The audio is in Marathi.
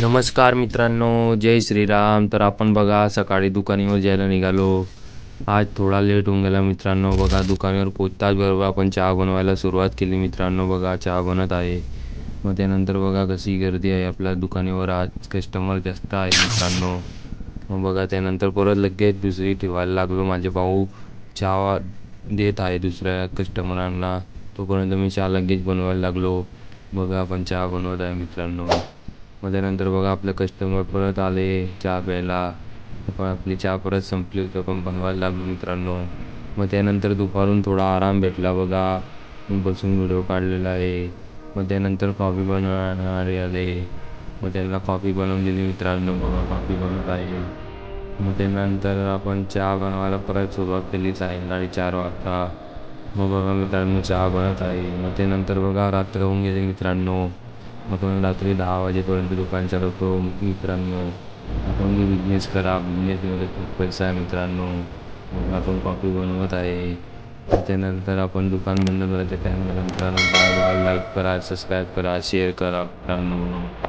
नमस्कार मित्रांनो जय श्रीराम. तर आपण बघा सकाळी दुकानावर जायला निघालो. आज थोडा लेट होऊन गेला मित्रांनो. बघा दुकानावर पोचताच बरोबर आपण चहा बनवायला सुरुवात केली मित्रांनो. बघा चहा बनत आहे. मग त्यानंतर बघा कशी गर्दी आहे आपल्या दुकानावर. आज कस्टमर जास्त आहे मित्रांनो. मग बघा त्यानंतर परत लगेच दुसरी ठेवायला लागलो. माझे भाऊ चहा देत आहे दुसऱ्या कस्टमरांना तोपर्यंत मी चहा लगेच बनवायला लागलो. बघा आपण चहा बनवत आहे मित्रांनो. मग त्यानंतर बघा आपले कस्टमर परत आले चहा प्यायला. पण आपली चहा परत संपली होती. पण बनवायला लागलो मित्रांनो. मग त्यानंतर दुपारून थोडा आराम भेटला बघा. बसून व्हिडिओ काढलेला आहे. मग त्यानंतर कॉफी बनवणारे आले. मग त्यांना कॉफी बनवून दिली मित्रांनो. बघा कॉफी बनवत आहे. मग त्यानंतर आपण चहा बनवायला परत सुरुवात केली सायंकाळी चार वाजता. मग बघा मित्रांनो चहा बनत आहे. मग त्यानंतर बघा रात्र होऊन गेले मित्रांनो. मग आपण रात्री दहा वाजेपर्यंत दुकान चालवतो मित्रांनो. आपण बिझनेस करा बिझनेसमध्ये खूप पैसा आहे मित्रांनो. आपण कॉफी बनवत आहे. त्याच्यानंतर आपण दुकान बंद करायचं टाईम मित्रांनो लाईक करा सबस्क्राईब करा शेअर करा मित्रांनो.